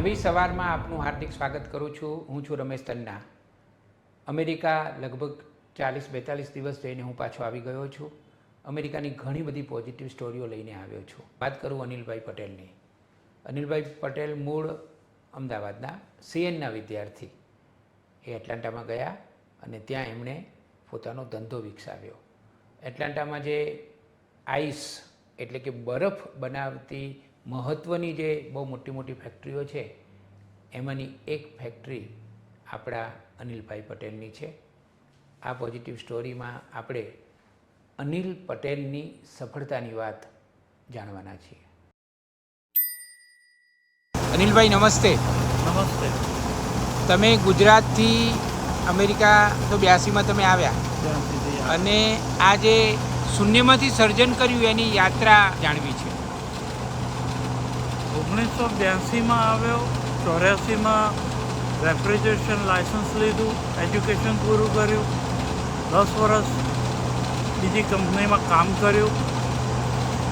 સવારમાં આપનું હાર્દિક સ્વાગત કરું છું. હું છું રમેશ તન્ના અમેરિકા લગભગ ચાલીસ બેતાલીસ દિવસ જઈને હું પાછો આવી ગયો છું. અમેરિકાની ઘણી બધી પોઝિટિવ સ્ટોરીઓ લઈને આવ્યો છું. વાત કરું અનિલભાઈ પટેલની. અનિલભાઈ પટેલ મૂળ અમદાવાદના સીએનના વિદ્યાર્થી. એ એટલાન્ટામાં ગયા અને ત્યાં એમણે પોતાનો ધંધો વિકસાવ્યો. એટલાન્ટામાં જે આઈસ એટલે કે બરફ બનાવતી મહત્ત્વની જે બહુ મોટી મોટી ફેક્ટરીઓ છે એમાંની એક ફેક્ટરી આપણા અનિલભાઈ પટેલની છે. આ પોઝિટિવ સ્ટોરીમાં આપણે અનિલ પટેલની સફળતાની વાત જાણવાના છીએ. અનિલભાઈ નમસ્તે. નમસ્તે. તમે ગુજરાતથી અમેરિકા તો બ્યાસીમાં તમે આવ્યા. અને આ જે શૂન્યમાંથી સર્જન કર્યું એની યાત્રા જાણવી છે. ઓગણીસો બ્યાસીમાં આવ્યો, ચોર્યાસીમાં રેફ્રિજરેશન લાયસન્સ લીધું, એજ્યુકેશન પૂરું કર્યું, દસ વર્ષ બીજી કંપનીમાં કામ કર્યું.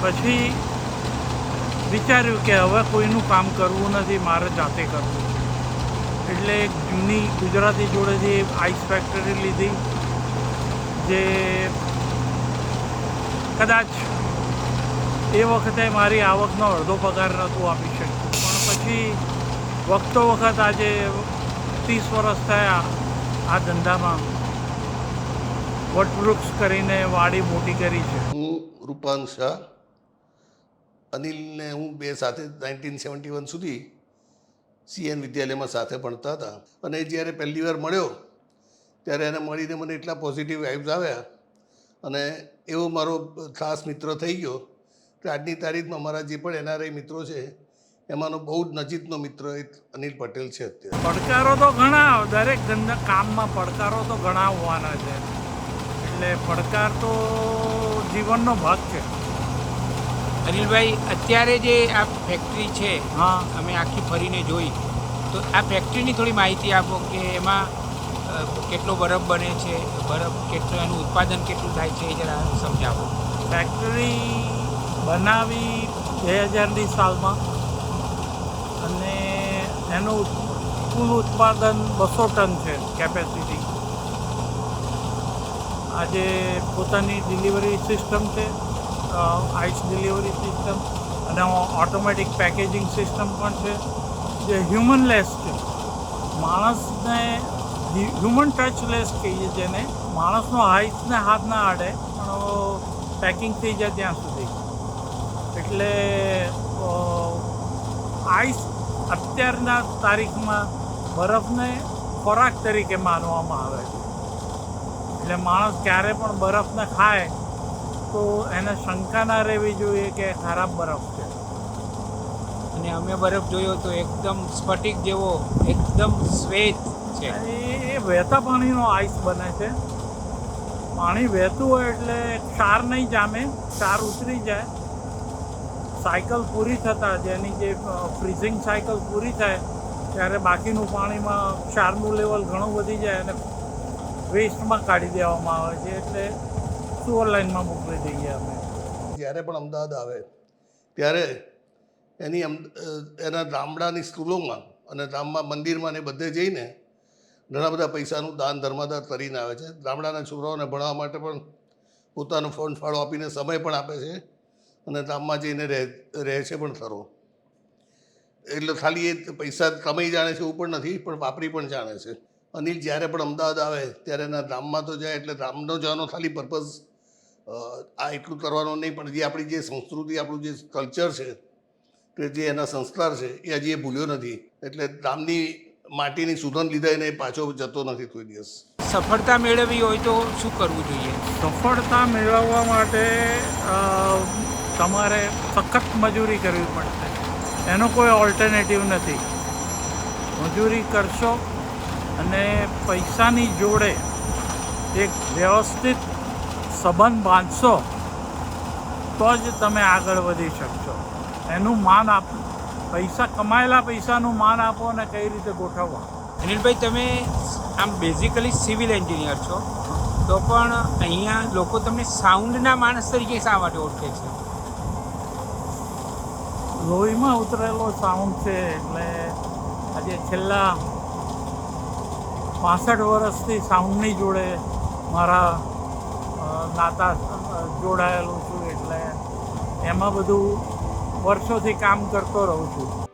પછી વિચાર્યું કે હવે કોઈનું કામ કરવું નથી, મારે જાતે કરવું. એટલે એક જૂની ગુજરાતી જોડેથી આઈસ ફેક્ટરી લીધી, જે કદાચ એ વખતે મારી આવકનો અડધો પગાર નહોતું આપી શકતું. પણ પછી વખતો વખત આજે ત્રીસ વર્ષ થયા આ ધંધામાં વટવૃક્ષ કરીને વાડી મોટી કરી છે. હું રૂપાંગ શાહ. અનિલને હું બે સાથે નાઇન્ટીન સેવન્ટી વન સુધી સીએન વિદ્યાલયમાં સાથે ભણતા હતા. અને જ્યારે પહેલી વાર મળ્યો, ત્યારે એને મળીને મને એટલા પોઝિટિવ વાઇબ્સ આવ્યા. અને એવો મારો ખાસ મિત્ર થઈ ગયો. આજની તારીખમાં મારા જે પણ એનઆરઆઈ મિત્રો છે એમાંનો બહુ જ નજીકનો મિત્ર એક અનિલ પટેલ છે અત્યારે. પડકારો તો ઘણા દરેક ધંધા કામમાં પડકારો તો ઘણા હોવાના છે. એટલે પડકાર તો જીવનનો ભાગ છે. અનિલભાઈ અત્યારે જે આ ફેક્ટરી છે હા. અમે આખી ફરીને જોઈ. તો આ ફેક્ટરીની થોડી માહિતી આપો કે એમાં કેટલો બરફ બને છે બરફ કેટલું એનું ઉત્પાદન કેટલું થાય છે એ જરા સમજાવો. ફેક્ટરી બનાવી બે હજારની સાલમાં. અને એનું કુલ ઉત્પાદન બસો ટન છે કેપેસિટી આજે પોતાની ડિલિવરી સિસ્ટમ છે આઈસ ડિલિવરી સિસ્ટમ અને ઓટોમેટિક પેકેજિંગ સિસ્ટમ પણ છે. જે હ્યુમનલેસ છે. માણસને હ્યુમન ટચલેસ કહીએ જેને. માણસનો હાઈસને હાથ ના આડે, પણ પેકિંગ થઈ જાય ત્યાં સુધી. એટલે આઈસ અત્યારના તારીખમાં બરફને ખોરાક તરીકે માનવામાં આવે છે. એટલે માણસ ક્યારે પણ બરફને ખાય તો એને શંકા ના રહેવી જોઈએ કે ખરાબ બરફ છે. અને અમે બરફ જોયો તો એકદમ સ્ફટિક જેવો એકદમ શ્વેત છે. એ વહેતા પાણીનો આઈસ બને છે. પાણી વહેતું હોય એટલે ક્ષાર નહીં જામે ક્ષાર ઉતરી જાય. સાયકલ પૂરી થતાં, જેની જે ફ્રીઝિંગ સાયકલ પૂરી થાય, ત્યારે બાકીનું પાણીમાં ક્ષારનું લેવલ ઘણું વધી જાય અને વેસ્ટમાં કાઢી દેવામાં આવે છે, એટલે સુઅર લાઇનમાં મોકલી દઈએ અમે. જ્યારે પણ અમદાવાદ આવે, ત્યારે એની એના ગામડાની સ્કૂલોમાં અને ગામમાં મંદિરમાં ને બધે જઈને ઘણા બધા પૈસાનું દાન ધર્માદાન કરીને આવે છે. ગામડાના છોકરાઓને ભણવા માટે પણ પોતાનો ફોન ફાળો આપીને સમય પણ આપે છે. અને ગામમાં જઈને રહે રહે છે પણ ખરો. એટલે ખાલી એ પૈસા કમાઈ જાણે છે એવું પણ નથી પણ વાપરી પણ જાણે છે. અનિલ જ્યારે પણ અમદાવાદ આવે ત્યારે એના ગામમાં તો જાય એટલે ગામનો જવાનો ખાલી પર્પઝ આ એટલું કરવાનું નહીં પણ જે આપણી જે સંસ્કૃતિ આપણું જે કલ્ચર છે કે જે એના સંસ્કાર છે એ હજી એ ભૂલ્યો નથી. એટલે ગામની માટીની સુગંધ લીધા એને પાછો જતો નથી કોઈ દિવસ. સફળતા મેળવવી હોય તો શું કરવું જોઈએ? સફળતા મેળવવા માટે તમારે સખત મજૂરી કરવી પડશે. એનો કોઈ ઓલ્ટરનેટિવ નથી. મજૂરી કરશો અને પૈસાની જોડે એક વ્યવસ્થિત સંબંધ બાંધશો, તો જ તમે આગળ વધી શકશો. એનું માન આપ, પૈસા, કમાયેલા પૈસાનું માન આપો અને કઈ રીતે ગોઠવવા. અનિલભાઈ, તમે આમ બેઝિકલી સિવિલ એન્જિનિયર છો, તો પણ અહીંયા લોકો તમને સાઉન્ડના માણસ તરીકે શા માટે ઓળખે છે? લોહીમાં ઉતરેલો સાઉન્ડ છે એટલે આજે છેલ્લા પાસઠ વર્ષથી સાઉન્ડની જોડે મારા નાતા જોડાયેલું છું એટલે એમાં બધું વર્ષોથી કામ કરતો રહું છું.